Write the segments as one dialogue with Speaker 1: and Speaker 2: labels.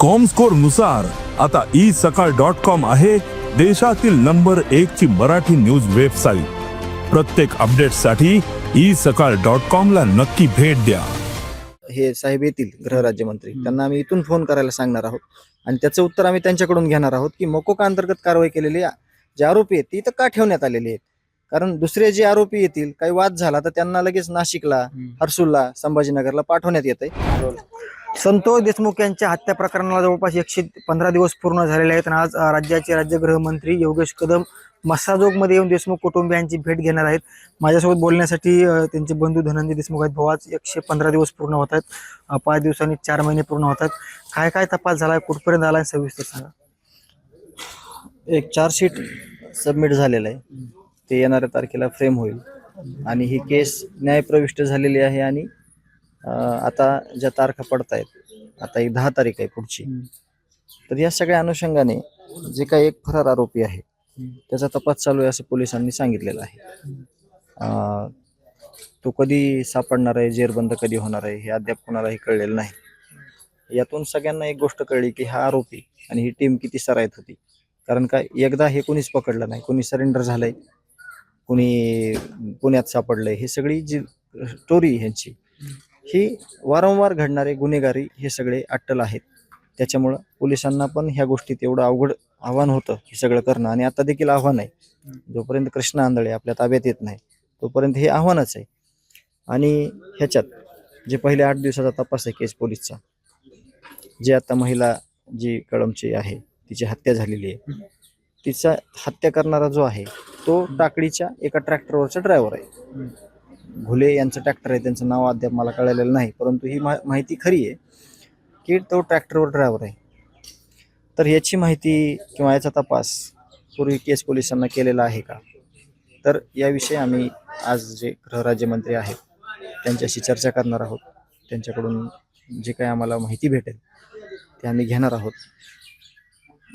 Speaker 1: कॉमस्कोरनुसार आता E Sakal dot com आहे देशातील नंबर एक ची मराठी न्यूज वेबसाईट प्रत्येक अपडेटसाठी ई सकाळ डॉट कॉम ला नक्की भेट द्या.
Speaker 2: हे साहेब येतील गृहराज्यमंत्री त्यांना आम्ही इथून फोन करायला सांगणार आहोत. आणि त्याचं उत्तर आम्ही त्यांच्याकडून घेणार आहोत की मकोका अंतर्गत कारवाई केलेली जे आरोपी आहेत ती इथं का ठेवण्यात आलेली आहेत? कारण दुसरे जे आरोपी येतील काही वाद झाला तर त्यांना लगेच नाशिकला हर्सूलला संभाजीनगरला पाठवण्यात येत आहे
Speaker 3: संतोष देशमुख यांच्या हत्या प्रकरणाला जवळपास एकशे पंधरा दिवस पूर्ण झालेले आहेत. आणि आज राज्याचे राज्याचे राज्यगृहमंत्री योगेश कदम मसाजोगमध्ये येऊन देशमुख कुटुंबियांची भेट घेणार आहेत. माझ्यासोबत बोलण्यासाठी त्यांचे बंधू धनंजय देशमुख आहेत. भावाच एकशे पंधरा दिवस पूर्ण होत आहेत. पाच दिवसांनी चार महिने पूर्ण होतात काय काय तपास झाला कुठपर्यंत आला सविस्तर सांगा.
Speaker 2: एक चार्जशीट सबमिट झालेलं आहे. ते येणाऱ्या तारखेला फ्रेम होईल. आणि ही केस न्यायप्रविष्ट झालेली आहे आणि आता ज्या तारखा पडत आहेत आता एक दहा तारीख आहे पुढची. तर या सगळ्या अनुषंगाने जे काही एक फरार आरोपी आहे त्याचा तपास चालू आहे असं पोलिसांनी सांगितलेलं आहे. तो कधी सापडणार आहे जेरबंद कधी होणार आहे हे अद्याप कोणालाही कळलेलं नाही. यातून सगळ्यांना एक गोष्ट कळली की हा आरोपी आणि ही टीम किती सराईत होती. कारण का एकदा हे कोणीच पकडलं नाही कोणी सरेंडर झालंय कोणी पुण्यात सापडलंय हे सगळी जी स्टोरी ह्यांची ही वारंवार घडणारे गुन्हेगारी हे सगळे अट्टल आहेत. त्याच्यामुळं पोलिसांना पण ह्या गोष्टीत एवढं अवघड आव्हान होतं हे सगळं करणं आणि आता देखील आव्हान आहे. जोपर्यंत कृष्ण आंधळे आपल्या ताब्यात येत नाही तोपर्यंत हे आव्हानच आहे. आणि ह्याच्यात जे पहिले आठ दिवसाचा तपास आहे केस पोलीसचा जे आता महिला जी कळमची आहे तिची हत्या झालेली आहे तिचा हत्या करणारा जो आहे तो टाकडीच्या एका ट्रॅक्टरवरचा ड्रायव्हर आहे. घुले यांचं ट्रॅक्टर आहे त्यांचं नाव अद्याप मला कळलेलं नाही परंतु ही मा माहिती खरी आहे की तो ट्रॅक्टरवर ड्रायव्हर आहे. तर याची माहिती किंवा याचा तपास पूर्वी केस पोलिसांना केलेला आहे का? तर याविषयी आम्ही आज जे गृहराज्यमंत्री आहेत त्यांच्याशी चर्चा करणार आहोत. त्यांच्याकडून जे काही आम्हाला माहिती भेटेल ते आम्ही घेणार आहोत.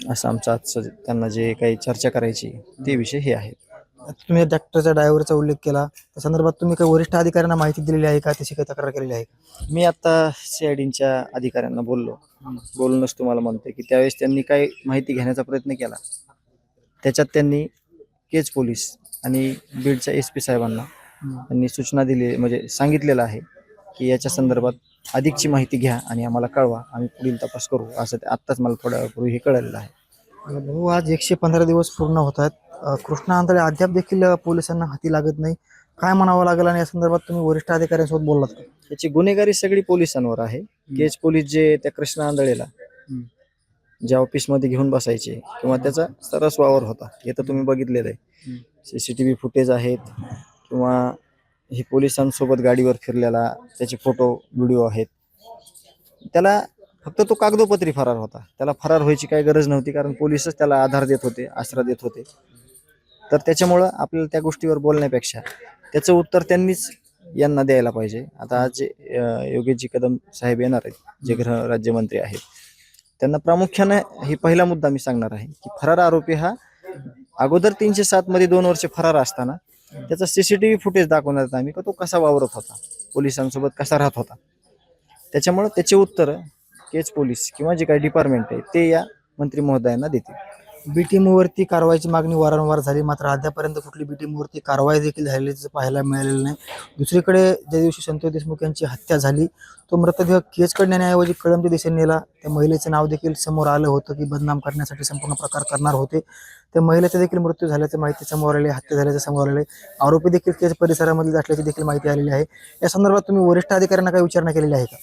Speaker 2: असं आमचं आजचं त्यांना जे काही चर्चा करायची ते विषय हे आहेत.
Speaker 3: तुम्ही डॉक्टरच्या ड्रायव्हरचा उल्लेख केला. त्या संदर्भात तुम्ही काही वरिष्ठ अधिकाऱ्यांना माहिती दिलेली आहे का? त्याची काही तक्रार केलेली आहे का?
Speaker 2: मी आता सीआयडीच्या अधिकाऱ्यांना बोललो. बोलूनच तुम्हाला म्हणतोय की त्यावेळेस त्यांनी काय माहिती घेण्याचा प्रयत्न केला. त्याच्यात त्यांनी केज पोलीस आणि बीडच्या एस पी साहेबांना त्यांनी सूचना दिली म्हणजे सांगितलेलं आहे की याच्या संदर्भात अधिकची माहिती घ्या आणि आम्हाला कळवा. आम्ही पुढील तपास करू. असं ते आत्ताच मला थोड्या वेळापूर्वी हे कळलेलं आहे.
Speaker 3: भाऊ आज एकशे पंधरा दिवस पूर्ण होत आहेत. कृष्णा आंधळे अद्याप देखील पोलिसांना हाती लागत नाही. काय म्हणावं लागेल आणि या संदर्भात तुम्ही वरिष्ठ अधिकाऱ्यांसोबत बोललात का?
Speaker 2: याची गुन्हेगारी सगळी पोलिसांवर आहे. केज पोलीस जे त्या कृष्ण आंधळेला ज्या ऑफिसमध्ये घेऊन बसायचे किंवा त्याचा सरस वावर होता. हे तर तुम्ही बघितलेलं आहे. सीसीटीव्ही फुटेज आहेत किंवा हे पोलिसांसोबत गाडीवर फिरलेला त्याचे फोटो व्हिडिओ आहेत. त्याला फक्त तो कागदोपत्री फरार होता. त्याला फरार व्हायची काही गरज नव्हती कारण पोलिसच त्याला आधार देत होते आसरा देत होते. तर त्याच्यामुळं आपल्याला त्या गोष्टीवर बोलण्यापेक्षा त्याचं उत्तर त्यांनीच यांना द्यायला पाहिजे. आता आज जे योगेशजी कदम साहेब येणार आहेत जे गृह राज्यमंत्री आहेत. त्यांना प्रामुख्याने हे पहिला मुद्दा मी सांगणार आहे की फरार आरोपी हा अगोदर तीनशे सात मध्ये दोन वर्ष फरार असताना त्याचा सीसीटीव्ही फुटेज दाखवण्यात आम्ही का तो कसा वावरत होता? पोलिसांसोबत कसा राहत होता? त्याच्यामुळं त्याचे उत्तर केच पोलीस किंवा जे काही डिपार्टमेंट आहे ते या मंत्री महोदयांना देतील.
Speaker 3: बी टीमवरती कारवाईची मागणी वारंवार झाली. मात्र अद्यापर्यंत कुठली बी टीमवरती कारवाई देखील झालेली पाहायला मिळालेलं नाही. दुसरीकडे ज्या दिवशी संतोष देशमुख यांची हत्या झाली तो मृतदेह केजकडे नेण्याऐवजी कळमच्या दिशेने नेला. त्या महिलेचं नाव देखील समोर आलं होतं की बदनाम करण्यासाठी संपूर्ण प्रकार करणार होते. त्या महिलेचा देखील मृत्यू झाल्याची माहिती समोर आली हत्या झाल्याचं समोर आले आरोपी देखील केच परिसरामध्ये असल्याची देखील माहिती आलेली आहे. या संदर्भात तुम्ही वरिष्ठ अधिकाऱ्यांना काही विचारणा केलेली आहे का?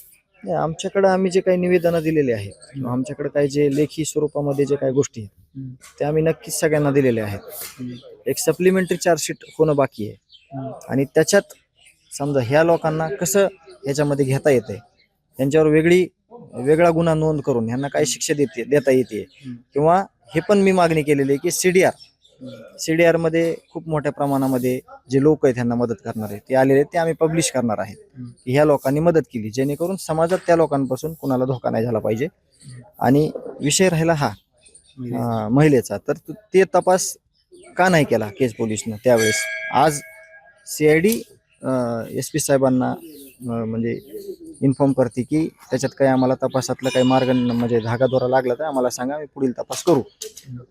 Speaker 2: नाही, आमच्याकडे आम्ही जे काही निवेदनं दिलेले आहेत किंवा आमच्याकडे काही जे लेखी स्वरूपामध्ये जे काही गोष्टी आहेत त्या आम्ही नक्कीच सगळ्यांना दिलेल्या आहेत. एक सप्लिमेंटरी चार्जशीट होणं बाकी आहे. आणि त्याच्यात समजा ह्या लोकांना कसं ह्याच्यामध्ये घेता येतंय यांच्यावर वेगळी वेगळा गुन्हा नोंद करून ह्यांना काय शिक्षा देते देता येते. किंवा हे पण मी मागणी केलेली आहे की सीडीआर सीडीआरमध्ये खूप मोठ्या प्रमाणामध्ये जे लोक आहेत त्यांना मदत करणार आहेत. ते आलेले आहेत ते आम्ही पब्लिश करणार आहेत की ह्या लोकांनी मदत केली जेणेकरून समाजात त्या लोकांपासून कुणाला धोका नाही झाला पाहिजे. आणि विषय राहिला हा महिलेचा. तर ते तपास का नाही केला केज पोलिसनं त्यावेळेस? आज C I D S P साहेबांना म्हणजे इन्फॉर्म करते की त्याच्यात काही आम्हाला तपासातला काही मार्ग म्हणजे धागा दोरा लागला तर आम्हाला सांगा आम्ही पुढील तपास करू.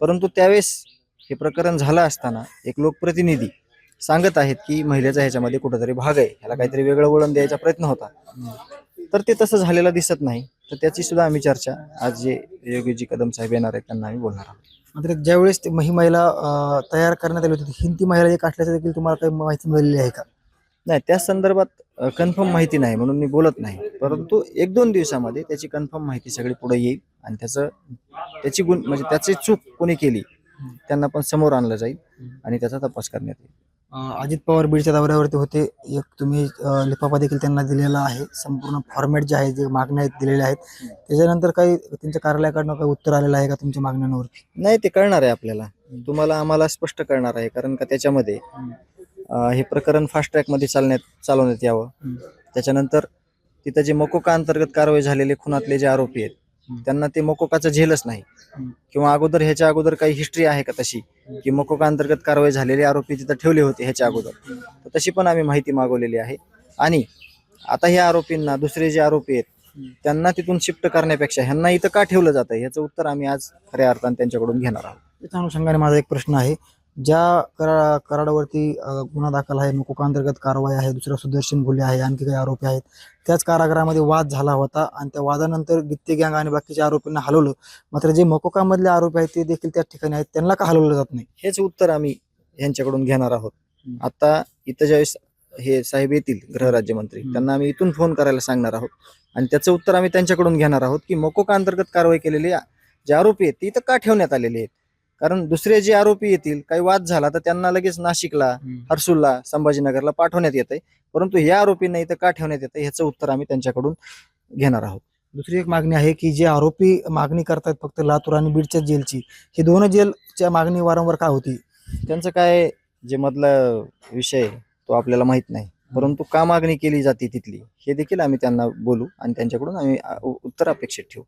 Speaker 2: परंतु त्यावेळेस हे प्रकरण झालं असताना एक लोकप्रतिनिधी सांगत आहेत की महिलेचा ह्याच्यामध्ये कुठंतरी भाग आहे. ह्याला काहीतरी वेगळं वळण द्यायचा प्रयत्न होता. तर ते तसं झालेलं दिसत नाही. तर त्याची सुद्धा आम्ही चर्चा आज जे योगीजी कदम साहेब येणार आहेत त्यांना आम्ही बोलणार आहोत.
Speaker 3: मात्र ज्यावेळेस ती- ही महिला तयार करण्यात आली होती हिंदी महिला एक असल्याचं देखील तुम्हाला काही माहिती मिळालेली आहे का?
Speaker 2: नाही त्या संदर्भात कन्फर्म माहिती नाही म्हणून मी बोलत नाही. परंतु एक दोन दिवसामध्ये त्याची कन्फर्म माहिती सगळी पुढे येईल आणि त्याचं त्याची गुण म्हणजे त्याची चूक कोणी केली त्यांना पण समोर आणलं जाईल आणि त्याचा तपास करण्यात येईल.
Speaker 3: अजित पवार बीडच्या दौऱ्यावरती होते. एक तुम्ही लिफाफा देखील त्यांना दिलेला आहे. संपूर्ण फॉर्मॅट जे आहे जे मागण्या आहेत दिलेल्या आहेत. त्याच्यानंतर काही त्यांच्या कार्यालयाकडनं काही उत्तर आलेलं आहे का तुमच्या मागण्यांवरती?
Speaker 2: नाही ते कळणार आहे आपल्याला. तुम्हाला आम्हाला स्पष्ट कळणार आहे कारण का त्याच्यामध्ये अं, हे प्रकरण फास्ट ट्रॅकमध्ये चालण्यात चालवण्यात यावं. त्याच्यानंतर तिथं जे मकोका अंतर्गत कारवाई झालेले खुनातले जे आरोपी आहेत. त्यांना ते मकोकाचं झेलच नाही. किंवा अगोदर ह्याच्या अगोदर काही हिस्ट्री आहे का तशी? की मकोका अंतर्गत कारवाई झालेले आरोपी तिथं ठेवले होते ह्याच्या अगोदर. तर तशी पण आम्ही माहिती मागवलेली आहे. आणि आता ह्या आरोपींना दुसरे जे आरोपी आहेत त्यांना तिथून शिफ्ट करण्यापेक्षा ह्यांना इथं का ठेवलं जातं? ह्याचं उत्तर आम्ही आज खऱ्या अर्थाने त्यांच्याकडून घेणार आहोत.
Speaker 3: त्याच्या अनुषंगाने माझा एक प्रश्न आहे. ज्या करा कराडावरती गुन्हा दाखल आहे मुकोका अंतर्गत कारवाई आहे दुसरा सुदर्शन भुले आहे आणखी काही आरोपी आहेत. त्याच कारागृहामध्ये वाद झाला होता आणि त्या वादानंतर गित्ते गँग आणि बाकीच्या आरोपींना हलवलं. मात्र जे मकोकामधले आरोपी आहेत ते देखील त्या ठिकाणी आहेत त्यांना का हलवलं जात नाही?
Speaker 2: हेच उत्तर आम्ही यांच्याकडून घेणार आहोत. आता इथं ज्यावेळेस हे साहेब येतील गृहराज्यमंत्री. त्यांना आम्ही इथून फोन करायला सांगणार आहोत. आणि त्याचं उत्तर आम्ही त्यांच्याकडून घेणार आहोत की मकोका अंतर्गत कारवाई केलेली जे आरोपी आहेत ते इथं का ठेवण्यात आलेले आहेत? कारण दुसरे जे आरोपी येतील काही वाद झाला तर त्यांना लगेच नाशिकला हर्सुलला संभाजीनगरला पाठवण्यात येत आहे परंतु या आरोपींना इथं का ठेवण्यात येतं ह्याचं उत्तर आम्ही त्यांच्याकडून घेणार आहोत.
Speaker 3: दुसरी एक मागणी आहे की जे आरोपी मागणी करतात फक्त लातूर आणि बीडच्या जेलची ही दोन जेलच्या मागणी वारंवार का होती?
Speaker 2: त्यांचं काय जे मधला विषय आहे, तो आपल्याला माहीत नाही. परंतु का मागणी केली जाते तिथली हे देखील आम्ही त्यांना बोलू आणि त्यांच्याकडून आम्ही उत्तर अपेक्षित ठेवू.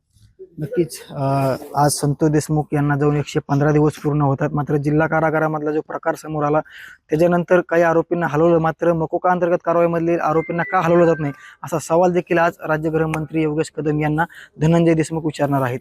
Speaker 3: नक्कीच. आज संतोष देशमुख यांना जाऊन एकशे पंधरा दिवस पूर्ण होतात. मात्र जिल्हा कारागारामधला जो प्रकार समोर आला त्याच्यानंतर काही आरोपींना हलवलं. मात्र मकोका अंतर्गत कारवाईमधील आरोपींना का हलवलं जात नाही असा सवाल देखील आज राज्य गृहमंत्री योगेश कदम यांना धनंजय देशमुख विचारणार आहेत.